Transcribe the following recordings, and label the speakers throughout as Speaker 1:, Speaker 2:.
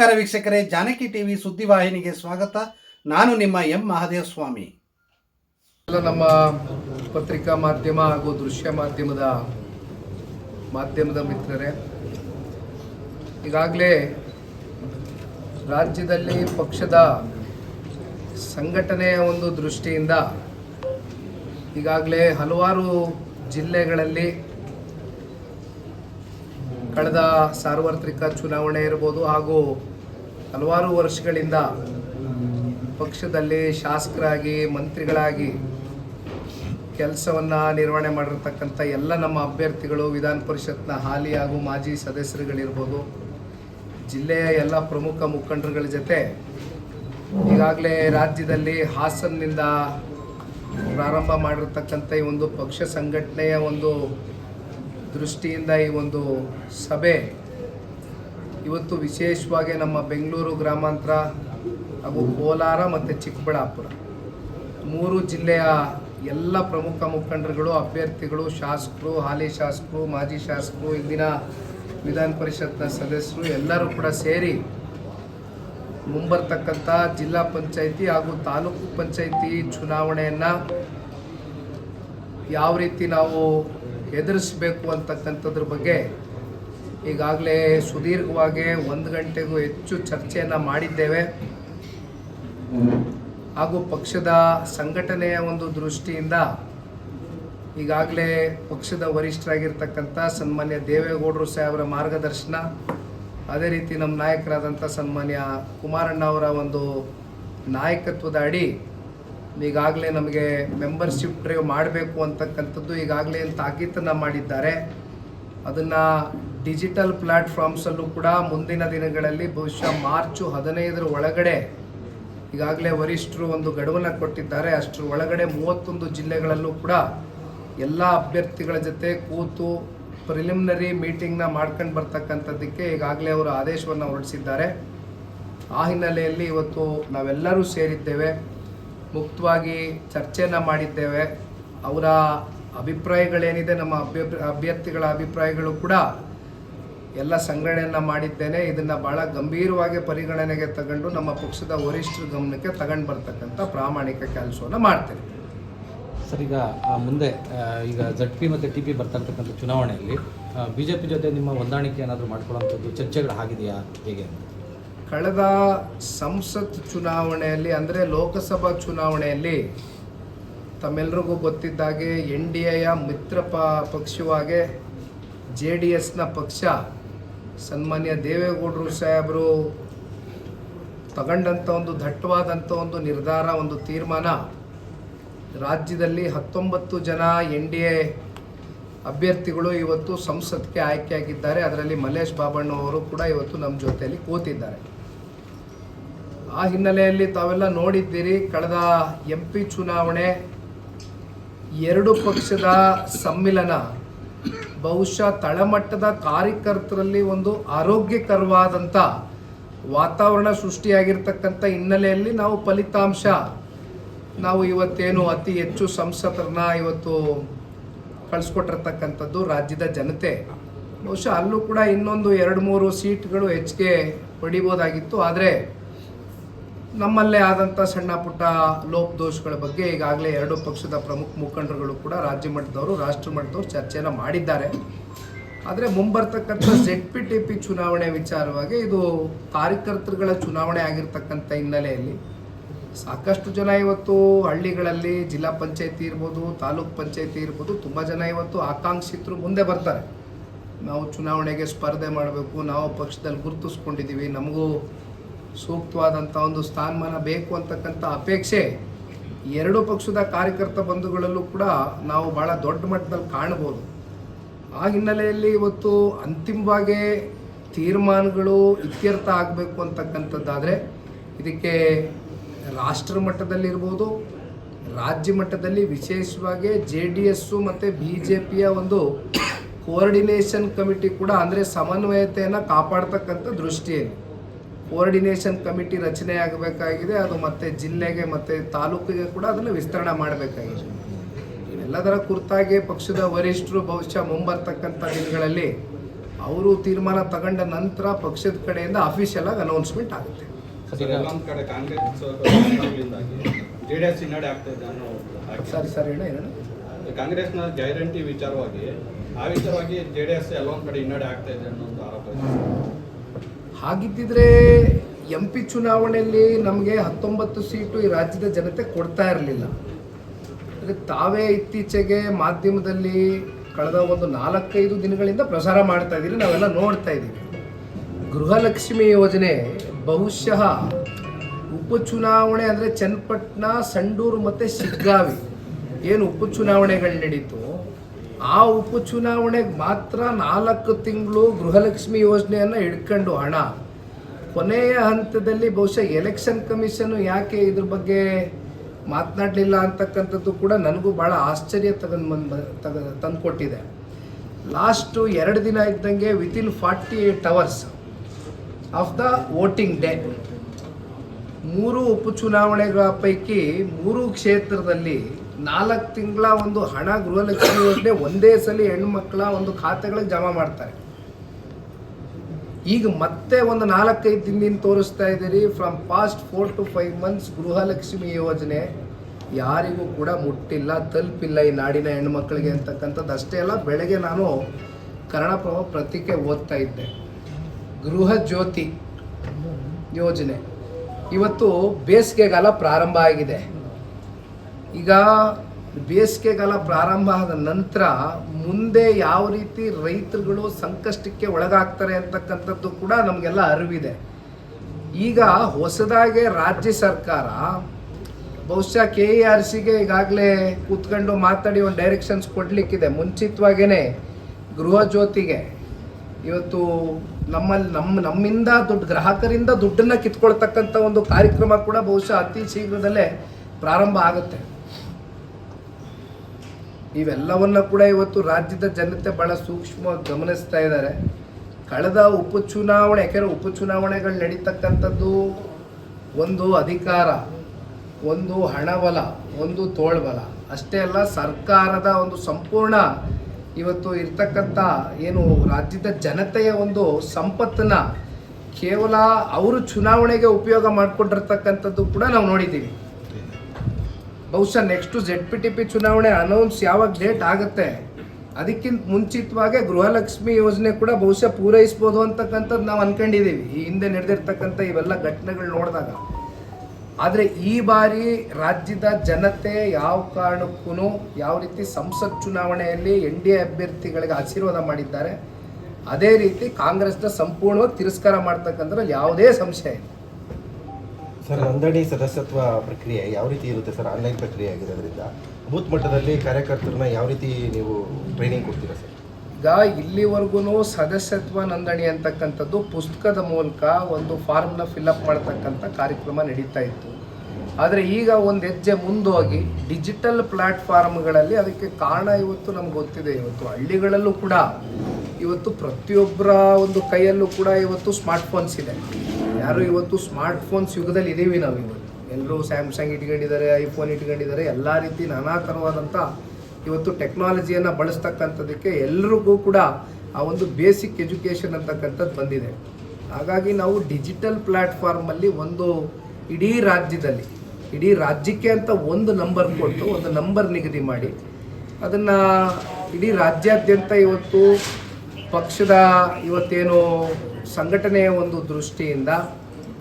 Speaker 1: ನಮಸ್ಕಾರ ವೀಕ್ಷಕರೇ, ಜಾನಕಿ ಟಿವಿ ಸುದ್ದಿವಾಹಿನಿಗೆ ಸ್ವಾಗತ. ನಾನು ನಿಮ್ಮ ಎಂ ಮಹಾದೇವ ಸ್ವಾಮಿ
Speaker 2: ಎಲ್ಲ ನಮ್ಮ ಪತ್ರಿಕಾ ಮಾಧ್ಯಮ ಹಾಗೂ ದೃಶ್ಯ ಮಾಧ್ಯಮದ ಮಾಧ್ಯಮದ ಮಿತ್ರರೇ, ಈಗಾಗಲೇ ರಾಜ್ಯದಲ್ಲಿ ಪಕ್ಷದ ಸಂಘಟನೆಯ ಒಂದು ದೃಷ್ಟಿಯಿಂದ ಈಗಾಗಲೇ ಹಲವಾರು ಜಿಲ್ಲೆಗಳಲ್ಲಿ ಕಳೆದ ಸಾರ್ವತ್ರಿಕ ಚುನಾವಣೆ ಇರ್ಬೋದು ಹಾಗೂ ಹಲವಾರು ವರ್ಷಗಳಿಂದ ಪಕ್ಷದಲ್ಲಿ ಶಾಸಕರಾಗಿ, ಮಂತ್ರಿಗಳಾಗಿ ಕೆಲಸವನ್ನು ನಿರ್ವಹಣೆ ಮಾಡಿರ್ತಕ್ಕಂಥ ಎಲ್ಲ ನಮ್ಮ ಅಭ್ಯರ್ಥಿಗಳು, ವಿಧಾನ ಪರಿಷತ್ನ ಹಾಲಿ ಹಾಗೂ ಮಾಜಿ ಸದಸ್ಯರುಗಳಿರ್ಬೋದು, ಜಿಲ್ಲೆಯ ಎಲ್ಲ ಪ್ರಮುಖ ಮುಖಂಡರುಗಳ ಜೊತೆ ಈಗಾಗಲೇ ರಾಜ್ಯದಲ್ಲಿ ಹಾಸನ್ನಿಂದ ಪ್ರಾರಂಭ ಮಾಡಿರ್ತಕ್ಕಂಥ ಈ ಒಂದು ಪಕ್ಷ ಸಂಘಟನೆಯ ಒಂದು ದೃಷ್ಟಿಯಿಂದ ಈ ಒಂದು ಸಭೆ ಇವತ್ತು ವಿಶೇಷವಾಗಿ ನಮ್ಮ ಬೆಂಗಳೂರು ಗ್ರಾಮಾಂತರ ಹಾಗೂ ಕೋಲಾರ ಮತ್ತು ಚಿಕ್ಕಬಳ್ಳಾಪುರ ಮೂರು ಜಿಲ್ಲೆಯ ಎಲ್ಲ ಪ್ರಮುಖ ಮುಖಂಡರುಗಳು, ಅಭ್ಯರ್ಥಿಗಳು, ಶಾಸಕರು, ಹಾಲಿ ಶಾಸಕರು, ಮಾಜಿ ಶಾಸಕರು, ಇಂದಿನ ವಿಧಾನ ಪರಿಷತ್ನ ಸದಸ್ಯರು ಎಲ್ಲರೂ ಕೂಡ ಸೇರಿ ಮುಂಬರ್ತಕ್ಕಂಥ ಜಿಲ್ಲಾ ಪಂಚಾಯಿತಿ ಹಾಗೂ ತಾಲೂಕು ಪಂಚಾಯಿತಿ ಚುನಾವಣೆಯನ್ನು ಯಾವ ರೀತಿ ನಾವು ಎದುರಿಸಬೇಕು ಅಂತಕ್ಕಂಥದ್ರ ಬಗ್ಗೆ ಈಗಾಗಲೇ ಸುದೀರ್ಘವಾಗಿ ಒಂದು ಗಂಟೆಗೂ ಹೆಚ್ಚು ಚರ್ಚೆಯನ್ನು ಮಾಡಿದ್ದೇವೆ. ಹಾಗೂ ಪಕ್ಷದ ಸಂಘಟನೆಯ ಒಂದು ದೃಷ್ಟಿಯಿಂದ ಈಗಾಗಲೇ ಪಕ್ಷದ ವರಿಷ್ಠರಾಗಿರ್ತಕ್ಕಂಥ ಸನ್ಮಾನ್ಯ ದೇವೇಗೌಡರು ಸಾಹೇಬರ ಮಾರ್ಗದರ್ಶನ, ಅದೇ ರೀತಿ ನಮ್ಮ ನಾಯಕರಾದಂಥ ಸನ್ಮಾನ್ಯ ಕುಮಾರಣ್ಣ ಅವರ ಒಂದು ನಾಯಕತ್ವದ ಅಡಿ ಈಗಾಗಲೇ ನಮಗೆ ಮೆಂಬರ್ಶಿಪ್ ಡ್ರೈವ್ ಮಾಡಬೇಕು ಅಂತಕ್ಕಂಥದ್ದು ಈಗಾಗಲೇ ತಾಕೀತನ್ನು ಮಾಡಿದ್ದಾರೆ. ಅದನ್ನು ಡಿಜಿಟಲ್ ಪ್ಲ್ಯಾಟ್ಫಾರ್ಮ್ಸಲ್ಲೂ ಕೂಡ ಮುಂದಿನ ದಿನಗಳಲ್ಲಿ ಬಹುಶಃ ಮಾರ್ಚು ಹದಿನೈದರ ಒಳಗಡೆ ಈಗಾಗಲೇ ವರಿಷ್ಠರು ಒಂದು ಗಡುವನ್ನು ಕೊಟ್ಟಿದ್ದಾರೆ. ಅಷ್ಟರ ಒಳಗಡೆ ಮೂವತ್ತೊಂದು ಜಿಲ್ಲೆಗಳಲ್ಲೂ ಕೂಡ ಎಲ್ಲ ಅಭ್ಯರ್ಥಿಗಳ ಜೊತೆ ಕೂತು ಪ್ರಿಲಿಮಿನರಿ ಮೀಟಿಂಗ್ನ ಮಾಡ್ಕೊಂಡು ಬರ್ತಕ್ಕಂಥದ್ದಕ್ಕೆ ಈಗಾಗಲೇ ಅವರು ಆದೇಶವನ್ನು ಹೊರಡಿಸಿದ್ದಾರೆ. ಆ ಹಿನ್ನೆಲೆಯಲ್ಲಿ ಇವತ್ತು ನಾವೆಲ್ಲರೂ ಸೇರಿದ್ದೇವೆ. ಮುಕ್ತವಾಗಿ ಚರ್ಚೆಯನ್ನು ಮಾಡಿದ್ದೇವೆ. ಅವರ ಅಭಿಪ್ರಾಯಗಳೇನಿದೆ, ನಮ್ಮ ಅಭ್ಯ ಅಭ್ಯರ್ಥಿಗಳ ಅಭಿಪ್ರಾಯಗಳು ಕೂಡ ಎಲ್ಲ ಸಂಗ್ರಹಣೆಯನ್ನು ಮಾಡಿದ್ದೇನೆ. ಇದನ್ನು ಭಾಳ ಗಂಭೀರವಾಗಿ ಪರಿಗಣನೆಗೆ ತಗೊಂಡು ನಮ್ಮ ಪಕ್ಷದ ವರಿಷ್ಠರ ಗಮನಕ್ಕೆ ತಗೊಂಡು ಬರ್ತಕ್ಕಂಥ ಪ್ರಾಮಾಣಿಕ ಕೆಲಸವನ್ನು ಮಾಡ್ತೇನೆ
Speaker 3: ಸರ್, ಈಗ ಮುಂದೆ ಈಗ ಜಡ್ ಪಿ ಮತ್ತು ಟಿ ಪಿ ಬರ್ತಾ ಚುನಾವಣೆಯಲ್ಲಿ ಬಿ ಜೆ ಪಿ ಜೊತೆ ನಿಮ್ಮ ಹೊಂದಾಣಿಕೆ ಏನಾದರೂ ಮಾಡ್ಕೊಳ್ಳೋಂಥದ್ದು ಚರ್ಚೆಗಳು ಆಗಿದೆಯಾ? ಹೇಗೆ
Speaker 2: ಕಳೆದ ಸಂಸತ್ ಚುನಾವಣೆಯಲ್ಲಿ, ಅಂದರೆ ಲೋಕಸಭಾ ಚುನಾವಣೆಯಲ್ಲಿ ತಮ್ಮೆಲ್ಲರಿಗೂ ಗೊತ್ತಿದ್ದಾಗೆ ಎನ್ ಡಿ ಎಯ ಮಿತ್ರ ಪ, ಪಕ್ಷವಾಗೆ ಜೆ ಡಿ ಎಸ್ನ ಪಕ್ಷ ಸನ್ಮಾನ್ಯ ದೇವೇಗೌಡರು ಸಾಹೇಬರು ತಗೊಂಡಂಥ ಒಂದು ದಟ್ಟವಾದಂಥ ಒಂದು ನಿರ್ಧಾರ, ಒಂದು ತೀರ್ಮಾನ ರಾಜ್ಯದಲ್ಲಿ ಹತ್ತೊಂಬತ್ತು ಜನ ಎನ್ ಡಿ ಎ ಅಭ್ಯರ್ಥಿಗಳು ಇವತ್ತು ಸಂಸತ್ಗೆ ಆಯ್ಕೆಯಾಗಿದ್ದಾರೆ. ಅದರಲ್ಲಿ ಮಲ್ಲೇಶ್ ಬಾಬಣ್ಣವರು ಕೂಡ ಇವತ್ತು ನಮ್ಮ ಜೊತೆಯಲ್ಲಿ ಕೂತಿದ್ದಾರೆ. ಆ ಹಿನ್ನೆಲೆಯಲ್ಲಿ ತಾವೆಲ್ಲ ನೋಡಿದ್ದೀರಿ, ಕಳೆದ ಎಂ ಪಿ ಚುನಾವಣೆ ಎರಡು ಪಕ್ಷದ ಸಮ್ಮಿಲನ, ಬಹುಶಃ ತಳಮಟ್ಟದ ಕಾರ್ಯಕರ್ತರಲ್ಲಿ ಒಂದು ಆರೋಗ್ಯಕರವಾದಂಥ ವಾತಾವರಣ ಸೃಷ್ಟಿಯಾಗಿರ್ತಕ್ಕಂಥ ಹಿನ್ನೆಲೆಯಲ್ಲಿ ನಾವು ಫಲಿತಾಂಶ, ನಾವು ಇವತ್ತೇನು ಅತಿ ಹೆಚ್ಚು ಸಂಸದರನ್ನ ಇವತ್ತು ಕಳಿಸ್ಕೊಟ್ಟಿರ್ತಕ್ಕಂಥದ್ದು ರಾಜ್ಯದ ಜನತೆ. ಬಹುಶಃ ಅಲ್ಲೂ ಕೂಡ ಇನ್ನೊಂದು ಎರಡು ಮೂರು ಸೀಟ್ಗಳು ಹೆಚ್ಚಿಗೆ ಪಡಿಬೋದಾಗಿತ್ತು. ಆದರೆ ನಮ್ಮಲ್ಲೇ ಆದಂಥ ಸಣ್ಣ ಪುಟ್ಟ ಲೋಪದೋಷಗಳ ಬಗ್ಗೆ ಈಗಾಗಲೇ ಎರಡು ಪಕ್ಷದ ಪ್ರಮುಖ ಮುಖಂಡರುಗಳು ಕೂಡ ರಾಜ್ಯ ಮಟ್ಟದವರು ರಾಷ್ಟ್ರ ಮಟ್ಟದವರು ಚರ್ಚೆನ ಮಾಡಿದ್ದಾರೆ. ಆದರೆ ಮುಂಬರ್ತಕ್ಕಂಥ ಜೆಡ್ ಪಿ ಟಿ ಪಿ ಚುನಾವಣೆ ವಿಚಾರವಾಗಿ ಇದು ಕಾರ್ಯಕರ್ತರುಗಳ ಚುನಾವಣೆ ಆಗಿರ್ತಕ್ಕಂಥ ಹಿನ್ನೆಲೆಯಲ್ಲಿ ಸಾಕಷ್ಟು ಜನ ಇವತ್ತು ಹಳ್ಳಿಗಳಲ್ಲಿ ಜಿಲ್ಲಾ ಪಂಚಾಯತಿ ಇರ್ಬೋದು, ತಾಲೂಕ್ ಪಂಚಾಯತಿ ಇರ್ಬೋದು, ತುಂಬ ಜನ ಇವತ್ತು ಆಕಾಂಕ್ಷಿತರು ಮುಂದೆ ಬರ್ತಾರೆ. ನಾವು ಚುನಾವಣೆಗೆ ಸ್ಪರ್ಧೆ ಮಾಡಬೇಕು, ನಾವು ಪಕ್ಷದಲ್ಲಿ ಗುರುತಿಸ್ಕೊಂಡಿದ್ದೀವಿ, ನಮಗೂ ಸೂಕ್ತವಾದಂಥ ಒಂದು ಸ್ಥಾನಮಾನ ಬೇಕು ಅಂತಕ್ಕಂಥ ಅಪೇಕ್ಷೆ ಎರಡೂ ಪಕ್ಷದ ಕಾರ್ಯಕರ್ತ ಬಂಧುಗಳಲ್ಲೂ ಕೂಡ ನಾವು ಭಾಳ ದೊಡ್ಡ ಮಟ್ಟದಲ್ಲಿ ಕಾಣ್ಬೋದು ಆ ಹಿನ್ನೆಲೆಯಲ್ಲಿ ಇವತ್ತು ಅಂತಿಮವಾಗಿ ತೀರ್ಮಾನಗಳು ಇತ್ಯರ್ಥ ಆಗಬೇಕು ಅಂತಕ್ಕಂಥದ್ದಾದರೆ ಇದಕ್ಕೆ ರಾಷ್ಟ್ರ ಮಟ್ಟದಲ್ಲಿರ್ಬೋದು ರಾಜ್ಯ ಮಟ್ಟದಲ್ಲಿ ವಿಶೇಷವಾಗಿ ಜೆ ಡಿ ಎಸ್ಸು ಮತ್ತು ಬಿ ಜೆ ಪಿಯ ಒಂದು ಕೋಆರ್ಡಿನೇಷನ್ ಕಮಿಟಿ ಕೂಡ ಅಂದರೆ ಸಮನ್ವಯತೆಯನ್ನು ಕಾಪಾಡ್ತಕ್ಕಂಥ ದೃಷ್ಟಿಯಲ್ಲಿ. ಕೋಆರ್ಡಿನೇಷನ್ ಕಮಿಟಿ ರಚನೆ ಆಗಬೇಕಾಗಿದೆ ಅದು ಮತ್ತೆ ಜಿಲ್ಲೆಗೆ ಮತ್ತು ತಾಲೂಕಿಗೆ ಕೂಡ ಅದನ್ನು ವಿಸ್ತರಣೆ ಮಾಡಬೇಕಾಗಿದೆ ಇವೆಲ್ಲದರ ಕುರಿತಾಗಿ ಪಕ್ಷದ ವರಿಷ್ಠರು ಬಹುಶಃ ಮುಂಬರ್ತಕ್ಕಂಥ ದಿನಗಳಲ್ಲಿ ಅವರು ತೀರ್ಮಾನ ತಗೊಂಡ ನಂತರ ಪಕ್ಷದ ಕಡೆಯಿಂದ ಅಫಿಷಿಯಲ್ ಆಗಿ ಅನೌನ್ಸ್ಮೆಂಟ್ ಆಗುತ್ತೆ
Speaker 3: ಸರ್
Speaker 4: ಸರ್ ಕಡೆ ಕಾಂಗ್ರೆಸ್ ಕಾರಣಗಳಿಂದಾಗಿ ಜೆಡಿಎಸ್ ಹಿನ್ನಡೆ ಆಗ್ತಾ ಅನ್ನೋ ಹಾಗೆ.
Speaker 2: ಸರಿ ಸರಿ ಹೇಳ
Speaker 4: ಕಾಂಗ್ರೆಸ್ನ ಗ್ಯಾರಂಟಿ ವಿಚಾರವಾಗಿ ಆ ವಿಚಾರವಾಗಿ ಜೆಡಿಎಸ್ ಎಲ್ಲೊಂದು ಕಡೆ ಹಿನ್ನಡೆ ಆಗ್ತಾ ಇದೆ ಅನ್ನೋ ಒಂದು ಆರೋಪ.
Speaker 2: ಹಾಗಿದ್ದಿದ್ರೆ ಎಂ ಪಿ ಚುನಾವಣೆಯಲ್ಲಿ ನಮಗೆ ಹತ್ತೊಂಬತ್ತು ಸೀಟು ಈ ರಾಜ್ಯದ ಜನತೆ ಕೊಡ್ತಾ ಇರಲಿಲ್ಲ. ಅಂದರೆ ತಾವೇ ಇತ್ತೀಚೆಗೆ ಮಾಧ್ಯಮದಲ್ಲಿ ಕಳೆದ ಒಂದು ನಾಲ್ಕೈದು ದಿನಗಳಿಂದ ಪ್ರಸಾರ ಮಾಡ್ತಾ ಇದ್ದೀರಿ, ನಾವೆಲ್ಲ ನೋಡ್ತಾ ಇದ್ದೀವಿ. ಗೃಹಲಕ್ಷ್ಮಿ ಯೋಜನೆ ಬಹುಶಃ ಉಪಚುನಾವಣೆ ಅಂದರೆ ಚನ್ನಪಟ್ಟಣ, ಸಂಡೂರು ಮತ್ತು ಶಿಗ್ಗಾವಿ. ಏನು ಉಪಚುನಾವಣೆಗಳು ನಡೀತು? ಆ ಉಪಚುನಾವಣೆಗೆ ಮಾತ್ರ ನಾಲ್ಕು ತಿಂಗಳು ಗೃಹಲಕ್ಷ್ಮಿ ಯೋಜನೆಯನ್ನು ಹಿಡ್ಕೊಂಡು ಹಣ. ಕೊನೆಯ ಹಂತದಲ್ಲಿ ಬಹುಶಃ ಎಲೆಕ್ಷನ್ ಕಮಿಷನ್ ಯಾಕೆ ಇದ್ರ ಬಗ್ಗೆ ಮಾತನಾಡಲಿಲ್ಲ ಅಂತಕ್ಕಂಥದ್ದು ಕೂಡ ನನಗೂ ಭಾಳ ಆಶ್ಚರ್ಯ ತಗೊಂಡು ಬಂದು ತಗ, ತಂದುಕೊಟ್ಟಿದೆ. ಲಾಸ್ಟು ಎರಡು ದಿನ ಇದ್ದಂಗೆ within forty eight hours of the voting day ಮೂರು ಉಪಚುನಾವಣೆಗಳ ಪೈಕಿ ಮೂರು ಕ್ಷೇತ್ರದಲ್ಲಿ ನಾಲ್ಕು ತಿಂಗಳ ಒಂದು ಹಣ ಗೃಹಲಕ್ಷ್ಮಿ ಯೋಜನೆ ಒಂದೇ ಸಲ ಹೆಣ್ಮಕ್ಳ ಒಂದು ಖಾತೆಗಳಿಗೆ ಜಮಾ ಮಾಡ್ತಾರೆ. ಈಗ ಮತ್ತೆ ಒಂದು ನಾಲ್ಕೈದು ದಿನದಿಂದ ತೋರಿಸ್ತಾ ಇದ್ದೀರಿ from past four to five months Gruhalakshmi ಯೋಜನೆ ಯಾರಿಗೂ ಕೂಡ ಮುಟ್ಟಿಲ್ಲ, ತಲುಪಿಲ್ಲ ಈ ನಾಡಿನ ಹೆಣ್ಮಕ್ಳಿಗೆ ಅಂತಕ್ಕಂಥದ್ದು. ಅಷ್ಟೇ ಅಲ್ಲ, ಬೆಳಗ್ಗೆ ನಾನು ಕನ್ನಡಪ್ರಭ ಪ್ರತಿಕೆ ಓದ್ತಾ ಇದ್ದೆ. ಗೃಹ ಜ್ಯೋತಿ ಯೋಜನೆ. ಇವತ್ತು ಬೇಸಿಗೆಗಾಲ ಪ್ರಾರಂಭ ಆಗಿದೆ. ಈಗ ಬೇಸಿಗೆಗಾಲ ಪ್ರಾರಂಭ ಆದ ನಂತರ ಮುಂದೆ ಯಾವ ರೀತಿ ರೈತರುಗಳು ಸಂಕಷ್ಟಕ್ಕೆ ಒಳಗಾಗ್ತಾರೆ ಅಂತಕ್ಕಂಥದ್ದು ಕೂಡ ನಮಗೆಲ್ಲ ಅರಿವಿದೆ. ಈಗ ಹೊಸದಾಗೆ ರಾಜ್ಯ ಸರ್ಕಾರ ಬಹುಶಃ ಕೆ ಇ ಆರ್ ಸಿಗೆ ಈಗಾಗಲೇ ಕೂತ್ಕೊಂಡು ಮಾತಾಡಿ ಒಂದು ಡೈರೆಕ್ಷನ್ಸ್ ಕೊಡಲಿಕ್ಕಿದೆ. ಮುಂಚಿತವಾಗೇ ಗೃಹ ಜ್ಯೋತಿಗೆ ಇವತ್ತು ನಮ್ಮಲ್ಲಿ ನಮ್ಮ ನಮ್ಮಿಂದ ದುಡ್ಡು ಗ್ರಾಹಕರಿಂದ ದುಡ್ಡನ್ನು ಕಿತ್ಕೊಳ್ತಕ್ಕಂಥ ಒಂದು ಕಾರ್ಯಕ್ರಮ ಕೂಡ ಬಹುಶಃ ಅತಿ ಶೀಘ್ರದಲ್ಲೇ ಪ್ರಾರಂಭ ಆಗುತ್ತೆ. ಇವೆಲ್ಲವನ್ನ ಕೂಡ ಇವತ್ತು ರಾಜ್ಯದ ಜನತೆ ಬಹಳ ಸೂಕ್ಷ್ಮವಾಗಿ ಗಮನಿಸ್ತಾ ಇದ್ದಾರೆ. ಕಳೆದ ಉಪಚುನಾವಣೆ ಯಾಕೆಂದರೆ ಉಪಚುನಾವಣೆಗಳು ನಡೀತಕ್ಕಂಥದ್ದು ಒಂದು ಅಧಿಕಾರ, ಒಂದು ಹಣಬಲ, ಒಂದು ತೋಳ್ಬಲ, ಅಷ್ಟೇ ಅಲ್ಲ ಸರ್ಕಾರದ ಒಂದು ಸಂಪೂರ್ಣ ಇವತ್ತು ಇರ್ತಕ್ಕಂಥ ಏನು ರಾಜ್ಯದ ಜನತೆಯ ಒಂದು ಸಂಪತ್ತನ್ನ ಕೇವಲ ಅವರು ಚುನಾವಣೆಗೆ ಉಪಯೋಗ ಮಾಡಿಕೊಂಡಿರ್ತಕ್ಕಂಥದ್ದು ಕೂಡ ನಾವು ನೋಡಿದ್ದೀವಿ. ಬಹುಶಃ next Z P T P ಚುನಾವಣೆ ಅನೌನ್ಸ್ ಯಾವಾಗ ಡೇಟ್ ಆಗುತ್ತೆ? ಅದಕ್ಕಿಂತ ಮುಂಚಿತವಾಗಿ ಗೃಹಲಕ್ಷ್ಮಿ ಯೋಜನೆ ಕೂಡ ಬಹುಶಃ ಪೂರೈಸ್ಬೋದು ಅಂತಕ್ಕಂಥದ್ದು ನಾವು ಅನ್ಕೊಂಡಿದ್ದೀವಿ ಈ ಹಿಂದೆ ನಡೆದಿರ್ತಕ್ಕಂಥ ಇವೆಲ್ಲ ಘಟನೆಗಳು ನೋಡಿದಾಗ. ಆದರೆ ಈ ಬಾರಿ ರಾಜ್ಯದ ಜನತೆ ಯಾವ ಕಾರಣಕ್ಕೂ ಯಾವ ರೀತಿ ಸಂಸತ್ ಚುನಾವಣೆಯಲ್ಲಿ ಎನ್ ಡಿ ಎ ಅಭ್ಯರ್ಥಿಗಳಿಗೆ ಆಶೀರ್ವಾದ ಮಾಡಿದ್ದಾರೆ, ಅದೇ ರೀತಿ ಕಾಂಗ್ರೆಸ್ನ ಸಂಪೂರ್ಣವಾಗಿ ತಿರಸ್ಕಾರ ಮಾಡ್ತಕ್ಕಂಥದ್ರಲ್ಲಿ ಯಾವುದೇ ಸಂಶಯ ಇಲ್ಲ.
Speaker 5: ಸರ್, ನೋಂದಣಿ ಸದಸ್ಯತ್ವ ಪ್ರಕ್ರಿಯೆ ಯಾವ ರೀತಿ ಇರುತ್ತೆ ಸರ್? ಆನ್ಲೈನ್ ಪ್ರಕ್ರಿಯೆ ಆಗಿರೋದ್ರಿಂದ ಬೂತ್ ಮಟ್ಟದಲ್ಲಿ ಕಾರ್ಯಕರ್ತರನ್ನ ಯಾವ ರೀತಿ ನೀವು ಟ್ರೈನಿಂಗ್ ಕೊಡ್ತೀರಾ ಸರ್?
Speaker 2: ಈಗ ಇಲ್ಲಿವರೆಗೂ ಸದಸ್ಯತ್ವ ನೋಂದಣಿ ಅಂತಕ್ಕಂಥದ್ದು ಪುಸ್ತಕದ ಮೂಲಕ ಒಂದು ಫಾರ್ಮ್ನ ಫಿಲಪ್ ಮಾಡ್ತಕ್ಕಂಥ ಕಾರ್ಯಕ್ರಮ ನಡೀತಾ ಇತ್ತು. ಆದರೆ ಈಗ ಒಂದು ಹೆಜ್ಜೆ ಮುಂದೋಗಿ ಡಿಜಿಟಲ್ ಪ್ಲ್ಯಾಟ್ಫಾರ್ಮ್ಗಳಲ್ಲಿ ಅದಕ್ಕೆ ಕಾರಣ ಇವತ್ತು ನಮ್ಗೆ ಗೊತ್ತಿದೆ. ಇವತ್ತು ಹಳ್ಳಿಗಳಲ್ಲೂ ಕೂಡ ಇವತ್ತು ಪ್ರತಿಯೊಬ್ಬರ ಒಂದು ಕೈಯಲ್ಲೂ ಕೂಡ ಇವತ್ತು ಸ್ಮಾರ್ಟ್ಫೋನ್ಸ್ ಇದೆ. ಯಾರು ಇವತ್ತು ಸ್ಮಾರ್ಟ್ ಫೋನ್ಸ್ ಯುಗದಲ್ಲಿ ಇದ್ದೀವಿ ನಾವು ಇವತ್ತು. ಎಲ್ಲರೂ ಸ್ಯಾಮ್ಸಂಗ್ ಇಟ್ಕೊಂಡಿದ್ದಾರೆ ಐಫೋನ್ ಇಟ್ಕೊಂಡಿದ್ದಾರೆ, ಎಲ್ಲ ರೀತಿ ನಾನಾ ಥರವಾದಂಥ ಇವತ್ತು ಟೆಕ್ನಾಲಜಿಯನ್ನು ಬಳಸ್ತಕ್ಕಂಥದ್ದಕ್ಕೆ ಎಲ್ರಿಗೂ ಕೂಡ ಆ ಒಂದು ಬೇಸಿಕ್ ಎಜುಕೇಷನ್ ಅಂತಕ್ಕಂಥದ್ದು ಬಂದಿದೆ. ಹಾಗಾಗಿ ನಾವು ಡಿಜಿಟಲ್ ಪ್ಲ್ಯಾಟ್ಫಾರ್ಮಲ್ಲಿ ಒಂದು ಇಡೀ ರಾಜ್ಯದಲ್ಲಿ, ಇಡೀ ರಾಜ್ಯಕ್ಕೆ ಅಂತ ಒಂದು ನಂಬರ್ ಕೊಟ್ಟು ಒಂದು ನಂಬರ್ ನಿಗದಿ ಮಾಡಿ ಅದನ್ನು ಇಡೀ ರಾಜ್ಯಾದ್ಯಂತ ಇವತ್ತು ಪಕ್ಷದ ಇವತ್ತೇನು ಸಂಘಟನೆಯ ಒಂದು ದೃಷ್ಟಿಯಿಂದ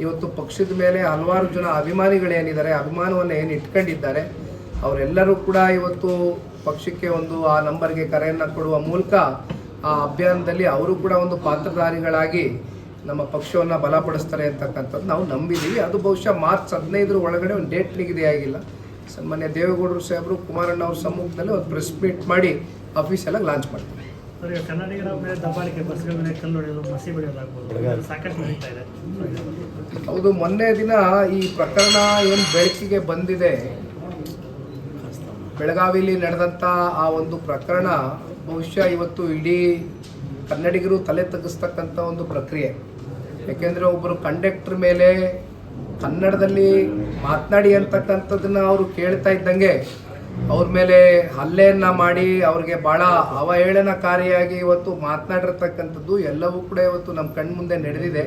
Speaker 2: ಇವತ್ತು ಪಕ್ಷದ ಮೇಲೆ ಹಲವಾರು ಜನ ಅಭಿಮಾನಿಗಳೇನಿದ್ದಾರೆ, ಅಭಿಮಾನವನ್ನು ಏನು ಇಟ್ಕೊಂಡಿದ್ದಾರೆ, ಅವರೆಲ್ಲರೂ ಕೂಡ ಇವತ್ತು ಪಕ್ಷಕ್ಕೆ ಒಂದು ಆ ನಂಬರ್ಗೆ ಕರೆಯನ್ನು ಕೊಡುವ ಮೂಲಕ ಆ ಅಭಿಯಾನದಲ್ಲಿ ಅವರು ಕೂಡ ಒಂದು ಪಾತ್ರಧಾರಿಗಳಾಗಿ ನಮ್ಮ ಪಕ್ಷವನ್ನು ಬಲಪಡಿಸ್ತಾರೆ ಅಂತಕ್ಕಂಥದ್ದು ನಾವು ನಂಬಿದ್ದೀವಿ ಅದು ಬಹುಶಃ ಮಾರ್ಚ್ ಹದಿನೈದರ ಒಳಗಡೆ ಒಂದು ಡೇಟ್ ನಿಗದಿಯಾಗಿಲ್ಲ. ಸನ್ಮಾನ್ಯ ದೇವೇಗೌಡರು ಸಾಹೇಬರು ಕುಮಾರಣ್ಣ ಅವ್ರ ಸಮ್ಮುಖದಲ್ಲಿ ಒಂದು ಪ್ರೆಸ್ ಮೀಟ್ ಮಾಡಿ ಆಫೀಸೆಲ್ಲ ಲಾಂಚ್ ಮಾಡ್ತಾರೆ.
Speaker 6: ಕನ್ನಡಿಗರ ಮೇಲೆ ದಬ್ಬಾಳಿಕೆ ಬಸ್ಗಳ ಮೇಲೆ ಕಲ್ಲು ಹೊಡೆಯೋದು ಮಸಿ ಬೆಳೆಯೋದಾಗ್ಬೋದು ಸಾಕಷ್ಟು ನಡೀತಾ ಇದೆ.
Speaker 2: ಹೌದು ಮೊನ್ನೆ ದಿನ ಈ ಪ್ರಕರಣ ಏನು ಬೆಳಕಿಗೆ ಬಂದಿದೆ ಬೆಳಗಾವಿಲಿ ನಡೆದಂಥ ಆ ಒಂದು ಪ್ರಕರಣ ಬಹುಶಃ ಇವತ್ತು ಇಡೀ ಕನ್ನಡಿಗರು ತಲೆ ತಗ್ಗಿಸ್ತಕ್ಕಂಥ ಒಂದು ಪ್ರಕ್ರಿಯೆ. ಯಾಕೆಂದರೆ ಒಬ್ಬರು ಕಂಡಕ್ಟರ್ ಮೇಲೆ ಕನ್ನಡದಲ್ಲಿ ಮಾತನಾಡಿ ಅಂತಕ್ಕಂಥದ್ದನ್ನು ಅವರು ಕೇಳ್ತಾ ಇದ್ದಂಗೆ ಅವ್ರ ಮೇಲೆ ಹಲ್ಲೆಯನ್ನ ಮಾಡಿ ಅವ್ರಿಗೆ ಬಹಳ ಅವಹೇಳನಕಾರಿಯಾಗಿ ಇವತ್ತು ಮಾತನಾಡಿರ್ತಕ್ಕಂಥದ್ದು ಎಲ್ಲವೂ ಕೂಡ ಇವತ್ತು ನಮ್ಮ ಕಣ್ಮುಂದೆ ನಡೆದಿದೆ.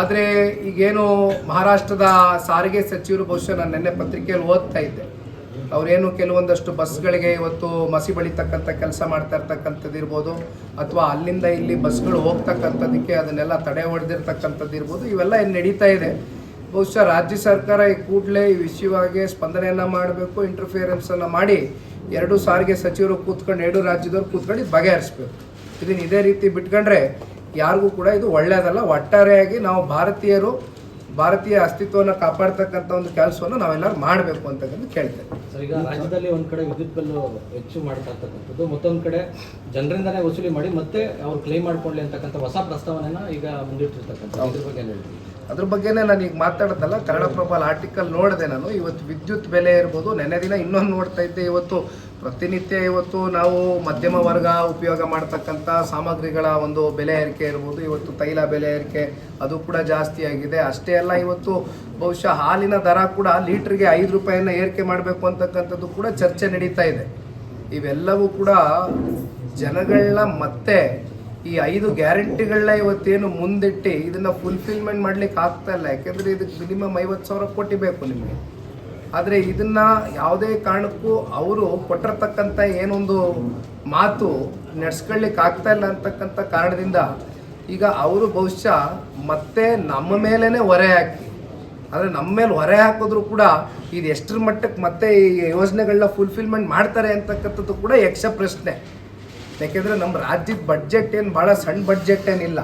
Speaker 2: ಆದರೆ ಈಗೇನು ಮಹಾರಾಷ್ಟ್ರದ ಸಾರಿಗೆ ಸಚಿವರು ಬಹುಶಃ ನಾನು ನಿನ್ನೆ ಪತ್ರಿಕೆಯಲ್ಲಿ ಓದ್ತಾ ಇದ್ದೆ. ಅವರೇನು ಕೆಲವೊಂದಷ್ಟು ಬಸ್ಗಳಿಗೆ ಇವತ್ತು ಮಸಿ ಬಳಿತಕ್ಕಂಥ ಕೆಲಸ ಮಾಡ್ತಾ ಇರ್ತಕ್ಕಂಥದ್ದು ಇರ್ಬೋದು, ಅಥವಾ ಅಲ್ಲಿಂದ ಇಲ್ಲಿ ಬಸ್ಗಳು ಹೋಗ್ತಕ್ಕಂಥದ್ದಕ್ಕೆ ಅದನ್ನೆಲ್ಲ ತಡೆ ಹೊಡೆದಿರ್ತಕ್ಕಂಥದ್ದು ಇರ್ಬೋದು, ಇವೆಲ್ಲ ಏನು ನಡೀತಾ ಇದೆ. ಬಹುಶಃ ರಾಜ್ಯ ಸರ್ಕಾರ ಈ ಕೂಡಲೇ ಈ ವಿಷಯವಾಗಿ ಸ್ಪಂದನೆಯನ್ನು ಮಾಡಬೇಕು ಇಂಟರ್ಫಿಯರೆನ್ಸನ್ನು ಮಾಡಿ ಎರಡು ಸಾರಿಗೆ ಸಚಿವರು ಕೂತ್ಕೊಂಡು, ಎರಡು ರಾಜ್ಯದವರು ಕೂತ್ಕೊಂಡು ಬಗೆಹರಿಸ್ಬೇಕು. ಇದನ್ನು ಇದೇ ರೀತಿ ಬಿಟ್ಕೊಂಡ್ರೆ ಯಾರಿಗೂ ಕೂಡ ಇದು ಒಳ್ಳೆಯದಲ್ಲ ಒಟ್ಟಾರೆಯಾಗಿ ನಾವು ಭಾರತೀಯರು, ಭಾರತೀಯ ಅಸ್ತಿತ್ವವನ್ನು ಕಾಪಾಡ್ತಕ್ಕಂಥ ಒಂದು ಕೆಲಸವನ್ನು ನಾವೆಲ್ಲರೂ ಮಾಡಬೇಕು ಅಂತಕ್ಕಂಥ ಕೇಳ್ತೇವೆ
Speaker 3: ಸರ್, ಈಗ ರಾಜ್ಯದಲ್ಲಿ ಒಂದು ಕಡೆ ವಿದ್ಯುತ್ ಬಿಲ್ಲು ಹೆಚ್ಚು ಮಾಡ್ತಾ ಇರ್ತಕ್ಕಂಥದ್ದು ಮತ್ತೊಂದ್ ಕಡೆ ಜನರಿಂದನೇ ವಸೂಲಿ ಮಾಡಿ ಮತ್ತೆ ಅವ್ರು ಕ್ಲೇಮ್ ಮಾಡ್ಕೊಳ್ಳಿ ಅಂತಕ್ಕಂಥ ಹೊಸ ಪ್ರಸ್ತಾವನೆನ ಈಗ ಮುಂದಿಟ್ಟಿರ್ತಕ್ಕಂಥ ಬಗ್ಗೆ ಹೇಳ್ತೀವಿ
Speaker 2: ಅದ್ರ ಬಗ್ಗೆನೇ ನಾನು ಈಗ ಕನ್ನಡ ಕನ್ನಡಪ್ರಭಲ್ ಆರ್ಟಿಕಲ್ ನೋಡಿದೆ ನಾನು. ಇವತ್ತು ವಿದ್ಯುತ್ ಬೆಲೆ ಇರ್ಬೋದು, ನೆನ್ನೆ ದಿನ ಇನ್ನೊಂದು ನೋಡ್ತಾ ಇದ್ದೆ ಇವತ್ತು. ಪ್ರತಿನಿತ್ಯ ಇವತ್ತು ನಾವು ಮಧ್ಯಮ ವರ್ಗ ಉಪಯೋಗ ಮಾಡ್ತಕ್ಕಂಥ ಸಾಮಗ್ರಿಗಳ ಒಂದು ಬೆಲೆ ಏರಿಕೆ ಇರ್ಬೋದು. ಇವತ್ತು ತೈಲ ಬೆಲೆ ಏರಿಕೆ ಅದು ಕೂಡ ಜಾಸ್ತಿ ಆಗಿದೆ. ಅಷ್ಟೇ ಅಲ್ಲ, ಇವತ್ತು ಬಹುಶಃ ಹಾಲಿನ ದರ ಕೂಡ ಲೀಟ್ರಿಗೆ ಐದು ರೂಪಾಯಿಯನ್ನು ಏರಿಕೆ ಮಾಡಬೇಕು ಅಂತಕ್ಕಂಥದ್ದು ಕೂಡ ಚರ್ಚೆ ನಡೀತಾ ಇದೆ. ಇವೆಲ್ಲವೂ ಕೂಡ ಜನಗಳನ್ನ ಮತ್ತೆ ಈ ಐದು ಗ್ಯಾರಂಟಿಗಳನ್ನ ಇವತ್ತೇನು ಮುಂದಿಟ್ಟು ಇದನ್ನ ಫುಲ್ಫಿಲ್ಮೆಂಟ್ ಮಾಡ್ಲಿಕ್ಕೆ ಆಗ್ತಾ ಇಲ್ಲ. ಯಾಕೆಂದ್ರೆ ಇದಕ್ಕೆ ಮಿನಿಮಮ್ ಐವತ್ತು ಸಾವಿರ ಕೋಟಿ ಬೇಕು ನಿಮಗೆ. ಆದರೆ ಇದನ್ನ ಯಾವುದೇ ಕಾರಣಕ್ಕೂ ಅವರು ಕೊಟ್ಟಿರ್ತಕ್ಕಂಥ ಏನೊಂದು ಮಾತು ನಡ್ಸ್ಕೊಳ್ಳಿಕ್ಕೆ ಆಗ್ತಾ ಇಲ್ಲ ಅಂತಕ್ಕಂಥ ಕಾರಣದಿಂದ ಈಗ ಅವರು ಬಹುಶಃ ಮತ್ತೆ ನಮ್ಮ ಮೇಲೇ ಹೊರೆ ಹಾಕಿ. ಆದರೆ ನಮ್ಮ ಮೇಲೆ ಹೊರೆ ಹಾಕಿದ್ರು ಕೂಡ ಇದು ಎಷ್ಟರ ಮಟ್ಟಕ್ಕೆ ಮತ್ತೆ ಈ ಯೋಜನೆಗಳನ್ನ ಫುಲ್ಫಿಲ್ಮೆಂಟ್ ಮಾಡ್ತಾರೆ ಅಂತಕ್ಕಂಥದ್ದು ಕೂಡ ಯಕ್ಷ ಪ್ರಶ್ನೆ ಯಾಕೆಂದರೆ ನಮ್ಮ ರಾಜ್ಯದ ಬಡ್ಜೆಟ್ ಏನು ಭಾಳ ಸಣ್ಣ ಬಡ್ಜೆಟ್ ಏನಿಲ್ಲ.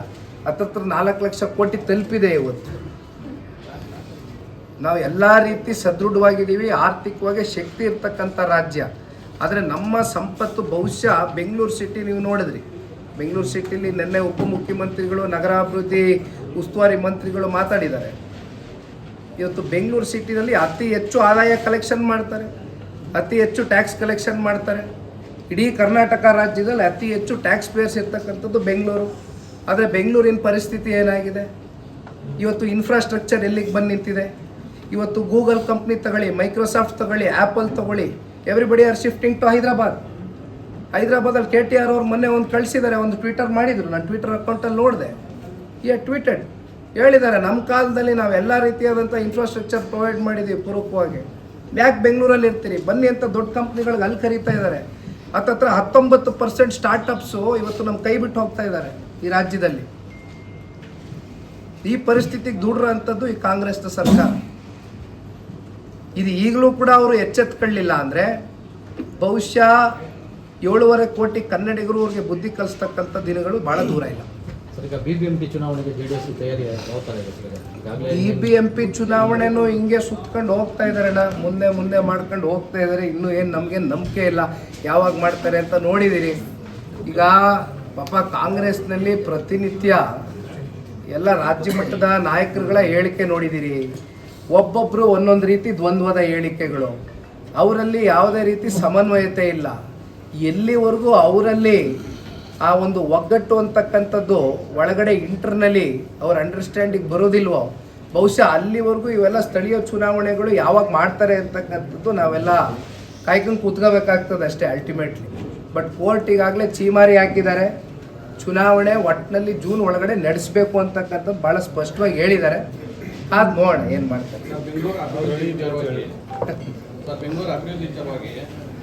Speaker 2: ಹತ್ತತ್ರ ನಾಲ್ಕು ಲಕ್ಷ ಕೋಟಿ ತಲುಪಿದೆ ಇವತ್ತು. ನಾವು ಎಲ್ಲ ರೀತಿ ಸದೃಢವಾಗಿದ್ದೀವಿ, ಆರ್ಥಿಕವಾಗಿ ಶಕ್ತಿ ಇರ್ತಕ್ಕಂಥ ರಾಜ್ಯ. ಆದರೆ ನಮ್ಮ ಸಂಪತ್ತು ಬಹುಶಃ ಬೆಂಗಳೂರು ಸಿಟಿ ನೀವು ನೋಡಿದ್ರಿ. ಬೆಂಗಳೂರು ಸಿಟಿಲಿ ನಿನ್ನೆ ಉಪಮುಖ್ಯಮಂತ್ರಿಗಳು ನಗರಾಭಿವೃದ್ಧಿ, ಉಸ್ತುವಾರಿ ಮಂತ್ರಿಗಳು ಮಾತಾಡಿದ್ದಾರೆ. ಇವತ್ತು ಬೆಂಗಳೂರು ಸಿಟಿನಲ್ಲಿ ಅತಿ ಹೆಚ್ಚು ಆದಾಯ ಕಲೆಕ್ಷನ್ ಮಾಡ್ತಾರೆ. ಅತಿ ಹೆಚ್ಚು ಟ್ಯಾಕ್ಸ್ ಕಲೆಕ್ಷನ್ ಮಾಡ್ತಾರೆ. ಇಡೀ ಕರ್ನಾಟಕ ರಾಜ್ಯದಲ್ಲಿ ಅತಿ ಹೆಚ್ಚು ಟ್ಯಾಕ್ಸ್ ಪೇಯರ್ಸ್ ಇರ್ತಕ್ಕಂಥದ್ದು ಬೆಂಗಳೂರು. ಆದರೆ ಬೆಂಗಳೂರಿನ ಪರಿಸ್ಥಿತಿ ಏನಾಗಿದೆ? ಇವತ್ತು ಇನ್ಫ್ರಾಸ್ಟ್ರಕ್ಚರ್ ಎಲ್ಲಿಗೆ ಬಂದು ನಿಂತಿದೆ? ಇವತ್ತು ಗೂಗಲ್ ಕಂಪ್ನಿ ತಗೊಳ್ಳಿ ಮೈಕ್ರೋಸಾಫ್ಟ್ ತಗೊಳ್ಳಿ ಆ್ಯಪಲ್ ತಗೊಳ್ಳಿ everybody are shifting to Hyderabad ಹೈದ್ರಾಬಾದಲ್ಲಿ K T R ಅವ್ರು ಮೊನ್ನೆ ಒಂದು ಕಳಿಸಿದ್ದಾರೆ ಒಂದು ಟ್ವಿಟರ್ ಮಾಡಿದರು. ನಾನು ಟ್ವಿಟರ್ ಅಕೌಂಟಲ್ಲಿ ನೋಡಿದೆ. ಈ ಟ್ವಿಟೆಡ್ ಹೇಳಿದ್ದಾರೆ ನಮ್ಮ ಕಾಲದಲ್ಲಿ ನಾವು ಎಲ್ಲ ರೀತಿಯಾದಂಥ ಇನ್ಫ್ರಾಸ್ಟ್ರಕ್ಚರ್ ಪ್ರೊವೈಡ್ ಮಾಡಿದ್ದೀವಿ ಪೂರಕವಾಗಿ. ಯಾಕೆ ಬೆಂಗಳೂರಲ್ಲಿ ಇರ್ತೀರಿ ಬನ್ನಿ ಅಂತ ದೊಡ್ಡ ಕಂಪ್ನಿಗಳಿಗೆ ಅಲ್ಲಿ ಕರೀತಾ ಇದ್ದಾರೆ. ಹತ್ತತ್ರ ಹತ್ತೊಂಬತ್ತು ಪರ್ಸೆಂಟ್ ಸ್ಟಾರ್ಟಪ್ಸು ಇವತ್ತು ನಮ್ಮ ಕೈ ಬಿಟ್ಟು ಹೋಗ್ತಾ ಇದ್ದಾರೆ ಈ ರಾಜ್ಯದಲ್ಲಿ. ಈ ಪರಿಸ್ಥಿತಿಗೆ ದೂಡ್ರ ಅಂಥದ್ದು ಈ ಕಾಂಗ್ರೆಸ್ನ ಸರ್ಕಾರ. ಇದು ಈಗಲೂ ಕೂಡ ಅವರು ಎಚ್ಚೆತ್ಕೊಳ್ಳಿಲ್ಲ ಅಂದರೆ ಬಹುಶಃ ಏಳುವರೆ ಕೋಟಿ ಕನ್ನಡಿಗರು ಅವ್ರಿಗೆ ಬುದ್ಧಿ ಕಲಿಸ್ತಕ್ಕಂಥ ದಿನಗಳು ಭಾಳ ದೂರ ಇಲ್ಲ.
Speaker 3: ಬಿ ಬಿ ಎಂ ಪಿ
Speaker 2: ಚುನಾವಣೆನೂ ಹಿಂಗೆ ಸುತ್ಕೊಂಡು ಹೋಗ್ತಾ ಇದಾರಣ್ಣ ಮುಂದೆ ಮುಂದೆ ಮಾಡ್ಕೊಂಡು ಹೋಗ್ತಾ ಇದ್ದಾರೆ ಇನ್ನೂ ಏನು ನಮಗೆ ನಂಬಿಕೆ ಇಲ್ಲ, ಯಾವಾಗ ಮಾಡ್ತಾರೆ ಅಂತ ನೋಡಿದ್ದೀರಿ ಈಗ ಪಾಪ ಕಾಂಗ್ರೆಸ್ನಲ್ಲಿ ಪ್ರತಿನಿತ್ಯ ಎಲ್ಲ ರಾಜ್ಯ ಮಟ್ಟದ ನಾಯಕರುಗಳ ಹೇಳಿಕೆ ನೋಡಿದ್ದೀರಿ ಒಬ್ಬೊಬ್ಬರು ಒಂದೊಂದು ರೀತಿ ದ್ವಂದ್ವದ ಹೇಳಿಕೆಗಳು. ಅವರಲ್ಲಿ ಯಾವುದೇ ರೀತಿ ಸಮನ್ವಯತೆ ಇಲ್ಲ. ಎಲ್ಲಿವರೆಗೂ ಅವರಲ್ಲಿ ಆ ಒಂದು ಒಗ್ಗಟ್ಟು ಅಂತಕ್ಕಂಥದ್ದು ಒಳಗಡೆ ಇಂಟರ್ನಲಿ ಅವ್ರ ಅಂಡರ್ಸ್ಟ್ಯಾಂಡಿಂಗ್ ಬರೋದಿಲ್ವೋ? ಬಹುಶಃ ಅಲ್ಲಿವರೆಗೂ ಇವೆಲ್ಲ ಸ್ಥಳೀಯ ಚುನಾವಣೆಗಳು ಯಾವಾಗ ಮಾಡ್ತಾರೆ ಅಂತಕ್ಕಂಥದ್ದು ನಾವೆಲ್ಲ ಕಾಯ್ಕೊಂಡು ಕೂತ್ಕೋಬೇಕಾಗ್ತದೆ ಅಷ್ಟೇ ಅಲ್ಟಿಮೇಟ್ಲಿ ಬಟ್ ಕೋರ್ಟ್ ಈಗಾಗಲೇ ಚೀಮಾರಿ ಹಾಕಿದ್ದಾರೆ. ಚುನಾವಣೆ ಒಟ್ಟಿನಲ್ಲಿ ಜೂನ್ ಒಳಗಡೆ ನಡೆಸಬೇಕು ಅಂತಕ್ಕಂಥದ್ದು ಭಾಳ ಸ್ಪಷ್ಟವಾಗಿ ಹೇಳಿದ್ದಾರೆ. ಅದು ನೋಡೋಣ ಏನು ಮಾಡ್ತಾರೆ.
Speaker 4: ಬೆಂಗಳೂರು ಅಭಿವೃದ್ಧಿ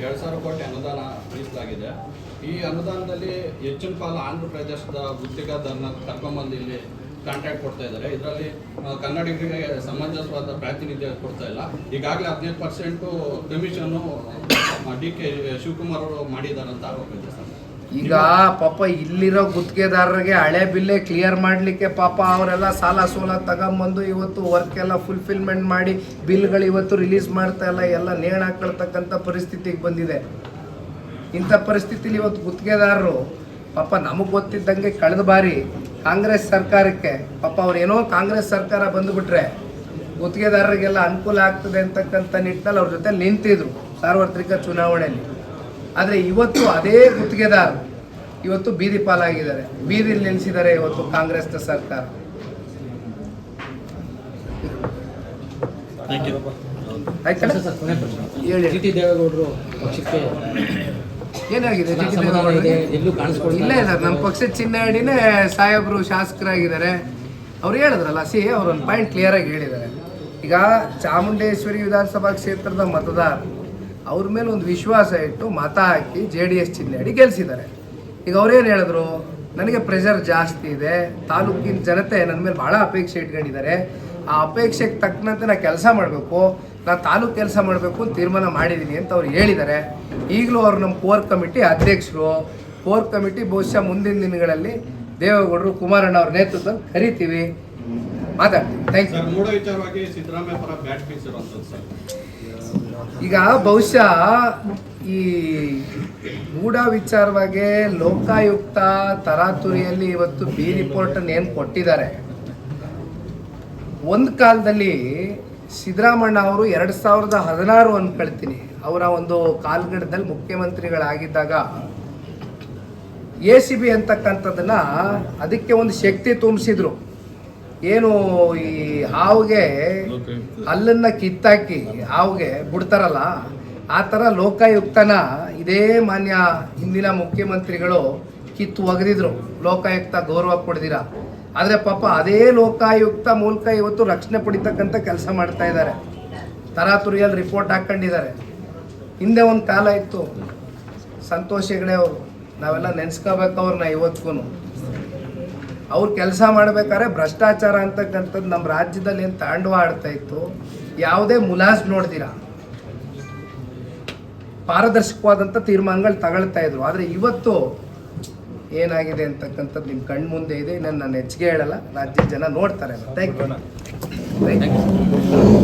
Speaker 4: ಎರಡು ಸಾವಿರ ಕೋಟಿ ಅನುದಾನ ಮೀಸಲಾಗಿದೆ ಈ ಅನುದಾನದಲ್ಲಿ ಹೆಚ್ಚಿನ ಪಾಲ ಆಂಧ್ರ ಪ್ರದೇಶದ ಗುತ್ತಿಗೆದಾರನ ಕರ್ಕೊಂಬಂದು ಇಲ್ಲಿ ಕಾಂಟ್ರಾಕ್ಟ್ ಕೊಡ್ತಾ ಇದ್ದಾರೆ. ಇದರಲ್ಲಿ ಕನ್ನಡಿಗರಿಗೆ ಸಮಂಜಸವಾದ ಪ್ರಾತಿನಿಧ್ಯ ಕೊಡ್ತಾ ಇಲ್ಲ. ಈಗಾಗಲೇ ಹದಿನೈದು percent commission D K, Shivakumar ಅವರು ಮಾಡಿದ್ದಾರೆ ಅಂತ ಆರೋಪ ಇದೆ ಸರ್.
Speaker 2: ಈಗ ಪಾಪ ಇಲ್ಲಿರೋ ಗುತ್ತಿಗೆದಾರರಿಗೆ ಹಳೆ ಬಿಲ್ಲೆ ಕ್ಲಿಯರ್ ಮಾಡಲಿಕ್ಕೆ ಪಾಪ ಅವರೆಲ್ಲ ಸಾಲ ಸೋಲ ತಗೊಂಬಂದು ಇವತ್ತು ವರ್ಕ್ ಎಲ್ಲ ಫುಲ್ಫಿಲ್ಮೆಂಟ್ ಮಾಡಿ ಬಿಲ್ಗಳು ಇವತ್ತು ರಿಲೀಸ್ ಮಾಡ್ತಾ ಇಲ್ಲ. ಎಲ್ಲ ನೇಣ ಹಾಕೊಳ್ತಕ್ಕಂಥ ಪರಿಸ್ಥಿತಿಗೆ ಬಂದಿದೆ. ಇಂಥ ಪರಿಸ್ಥಿತಿಲಿ ಇವತ್ತು ಗುತ್ತಿಗೆದಾರರು ಪಾಪ ನಮಗೆ ಗೊತ್ತಿದ್ದಂಗೆ ಕಳೆದ ಬಾರಿ ಕಾಂಗ್ರೆಸ್ ಸರ್ಕಾರಕ್ಕೆ ಪಾಪ ಅವ್ರೇನೋ ಏನೋ ಕಾಂಗ್ರೆಸ್ ಸರ್ಕಾರ ಬಂದುಬಿಟ್ರೆ ಗುತ್ತಿಗೆದಾರರಿಗೆಲ್ಲ ಅನುಕೂಲ ಆಗ್ತದೆ ಅಂತಕ್ಕಂಥ ನಿಟ್ಟಿನಲ್ಲಿ ಅವ್ರ ಜೊತೆ ನಿಂತಿದ್ರು ಸಾರ್ವತ್ರಿಕ ಚುನಾವಣೆಯಲ್ಲಿ. ಆದರೆ ಇವತ್ತು ಅದೇ ಗುತ್ತಿಗೆದಾರರು ಇವತ್ತು ಬೀದಿ ಪಾಲಾಗಿದ್ದಾರೆ. ಬೀದಿಲಿ ನಿಲ್ಲಿಸಿದ್ದಾರೆ ಇವತ್ತು ಕಾಂಗ್ರೆಸ್ನ ಸರ್ಕಾರ. ಆಯ್ತಲ್ಲ
Speaker 3: ಸರ್, ಸರ್ ಕೊನೆ ಪ್ರಶ್ನೆ.
Speaker 2: ಹೇಳಿ.
Speaker 3: ದೇವೇಗೌಡರು ಪಕ್ಷಕ್ಕೆ
Speaker 2: ಏನಾಗಿದೆ? ಇಲ್ಲೇ ಇಲ್ಲ ನಮ್ಮ ಪಕ್ಷದ ಚಿನ್ನಾಡಿನೇ ಸಾಹೇಬರು ಶಾಸಕರಾಗಿದ್ದಾರೆ. ಅವ್ರು ಹೇಳಿದ್ರಲ್ಲ ಸಿ ಅವ್ರು ಒಂದು ಪಾಯಿಂಟ್ ಕ್ಲಿಯರ್ ಆಗಿ ಹೇಳಿದ್ದಾರೆ. ಈಗ ಚಾಮುಂಡೇಶ್ವರಿ ವಿಧಾನಸಭಾ ಕ್ಷೇತ್ರದ ಮತದಾರ ಅವ್ರ ಮೇಲೆ ಒಂದು ವಿಶ್ವಾಸ ಇಟ್ಟು ಮತ ಹಾಕಿ ಜೆ ಡಿ ಎಸ್ ಚಿನ್ನಾಡಿ ಗೆಲ್ಸಿದ್ದಾರೆ. ಈಗ ಅವ್ರೇನು ಹೇಳಿದ್ರು? ನನಗೆ ಪ್ರೆಷರ್ ಜಾಸ್ತಿ ಇದೆ ತಾಲೂಕಿನ ಜನತೆ ನನ್ನ ಮೇಲೆ ಭಾಳ ಅಪೇಕ್ಷೆ ಇಟ್ಕೊಂಡಿದ್ದಾರೆ. ಆ ಅಪೇಕ್ಷೆಗೆ ತಕ್ಕಂತೆ ನಾ ಕೆಲಸ ಮಾಡಬೇಕು ನಾನು ತಾಲೂಕು ಕೆಲಸ ಮಾಡಬೇಕು ಅಂತ ತೀರ್ಮಾನ ಮಾಡಿದ್ದೀನಿ ಅಂತ ಅವ್ರು ಹೇಳಿದ್ದಾರೆ ಈಗಲೂ ಅವರು ನಮ್ಮ ಕೋರ್ ಕಮಿಟಿ ಅಧ್ಯಕ್ಷರು. ಕೋರ್ ಕಮಿಟಿ ಬಹುಶಃ ಮುಂದಿನ ದಿನಗಳಲ್ಲಿ ದೇವೇಗೌಡರು ಕುಮಾರಣ್ಣ ಅವ್ರ ನೇತೃತ್ವದಲ್ಲಿ ಕರಿತೀವಿ. ಮಾತಾಡ್ತೀವಿ ಥ್ಯಾಂಕ್ ಯು ಈಗ ಬಹುಶಃ ಈ ಮೂಢ ವಿಚಾರವಾಗಿ ಲೋಕಾಯುಕ್ತ ತರಾತುರಿಯಲ್ಲಿ ಇವತ್ತು ಬಿ ರಿಪೋರ್ಟನ್ನು ಏನು ಕೊಟ್ಟಿದ್ದಾರೆ. ಒಂದು ಕಾಲದಲ್ಲಿ ಸಿದ್ದರಾಮಣ್ಣ ಅವರು ಎರಡು ಸಾವಿರದ ಹದಿನಾರು ಅಂದ್ಕೊಳ್ತೀನಿ ಅವರ ಒಂದು ಕಾಲ್ಗಡದಲ್ಲಿ ಮುಖ್ಯಮಂತ್ರಿಗಳಾಗಿದ್ದಾಗ ಎ ಸಿ ಬಿ ಅಂತಕ್ಕಂಥದ್ದನ್ನ ಅದಕ್ಕೆ ಒಂದು ಶಕ್ತಿ ತುಂಬಿಸಿದ್ರು. ಏನು ಈ ಹಾವಿಗೆ ಅಲ್ಲನ್ನು ಕಿತ್ತಾಕಿ, ಹಾವಿಗೆ ಬಿಡ್ತಾರಲ್ಲ, ಆ ಥರ ಲೋಕಾಯುಕ್ತನ ಇದೇ ಮಾನ್ಯ ಹಿಂದಿನ ಮುಖ್ಯಮಂತ್ರಿಗಳು ಕಿತ್ತು ಒಗೆದಿದ್ರು. ಲೋಕಾಯುಕ್ತ ಗೌರವ ಕೊಡ್ದಿರ. ಆದರೆ ಪಾಪ ಅದೇ ಲೋಕಾಯುಕ್ತ ಮೂಲಕ ಇವತ್ತು ರಕ್ಷಣೆ ಪಡಿತಕ್ಕಂಥ ಕೆಲಸ ಮಾಡ್ತಾ ಇದ್ದಾರೆ. ತರಾತುರಿಯಲ್ಲಿ ರಿಪೋರ್ಟ್ ಹಾಕ್ಕೊಂಡಿದ್ದಾರೆ. ಹಿಂದೆ ಒಂದು ಕಾಲ ಇತ್ತು. ಸಂತೋಷ್ ಹೆಗಡೆ ಅವರು, ನಾವೆಲ್ಲ ನೆನೆಸ್ಕೋಬೇಕು ಅವ್ರನ್ನ ಇವತ್ತಿಗೂ ಅವ್ರು ಕೆಲಸ ಮಾಡಬೇಕಾದ್ರೆ ಭ್ರಷ್ಟಾಚಾರ ಅಂತಕ್ಕಂಥದ್ದು ನಮ್ಮ ರಾಜ್ಯದಲ್ಲಿ ಏನು ತಾಂಡವ ಆಡ್ತಾ ಇತ್ತು, ಯಾವುದೇ ಮುಲಾಜ್ ನೋಡ್ದಿರ. ಪಾರದರ್ಶಕವಾದಂಥ ತೀರ್ಮಾನಗಳು ತಗೊಳ್ತಾ ಇದ್ರು. ಆದರೆ ಇವತ್ತು ಏನಾಗಿದೆ ಅಂತಕ್ಕಂಥದ್ದು ನಿಮ್ಮ ಕಣ್ಣು ಮುಂದೆ ಇದೆ ನಾನು ನಾನು ಹೆಚ್ಚಿಗೆ ಹೇಳಲ್ಲ ರಾಜ್ಯದ ಜನ ನೋಡ್ತಾರೆ. Thank you thank you